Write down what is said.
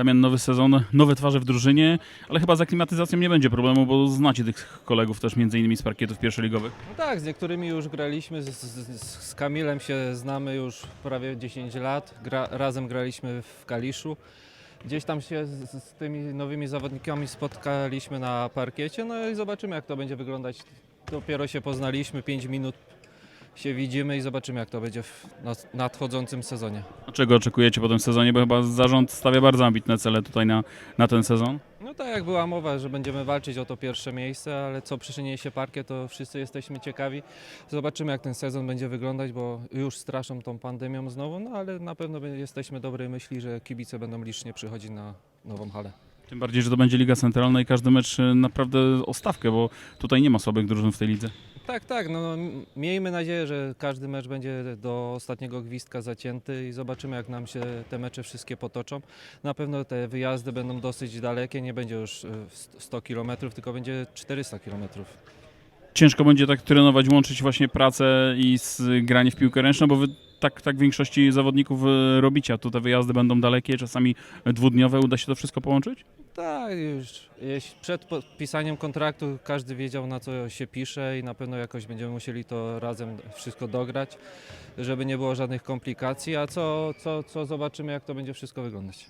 Damian, nowy sezon, nowe twarze w drużynie, ale chyba z aklimatyzacją nie będzie problemu, bo znacie tych kolegów też między innymi z parkietów pierwszoligowych. No tak, z niektórymi już graliśmy, z, z, z Kamilem się znamy już prawie 10 lat, Gra, razem graliśmy w Kaliszu. Gdzieś tam się z, z tymi nowymi zawodnikami spotkaliśmy na parkiecie, no i zobaczymy jak to będzie wyglądać. Dopiero się poznaliśmy, 5 minut się widzimy i zobaczymy jak to będzie w nas- nadchodzącym sezonie. A czego oczekujecie po tym sezonie, bo chyba zarząd stawia bardzo ambitne cele tutaj na, na ten sezon. No tak jak była mowa, że będziemy walczyć o to pierwsze miejsce, ale co przyniesie parkiet, to wszyscy jesteśmy ciekawi. Zobaczymy jak ten sezon będzie wyglądać, bo już straszą tą pandemią znowu, no ale na pewno jesteśmy dobrej myśli, że kibice będą licznie przychodzić na nową halę. Tym bardziej, że to będzie Liga Centralna i każdy mecz y, naprawdę o stawkę, bo tutaj nie ma słabych drużyn w tej lidze. Tak, tak, no m- miejmy nadzieję, że każdy mecz będzie do ostatniego gwizdka zacięty i zobaczymy jak nam się te mecze wszystkie potoczą. Na pewno te wyjazdy będą dosyć dalekie, nie będzie już e, 100 km, tylko będzie 400 km. Ciężko będzie tak trenować, łączyć właśnie pracę i z granie w piłkę ręczną, bo wy tak, tak większości zawodników y, robicie, a tu te wyjazdy będą dalekie, czasami dwudniowe. Uda się to wszystko połączyć? Tak, już jeśli przed podpisaniem kontraktu każdy wiedział na co się pisze i na pewno jakoś będziemy musieli to razem wszystko dograć, żeby nie było żadnych komplikacji, a co, co, co zobaczymy jak to będzie wszystko wyglądać.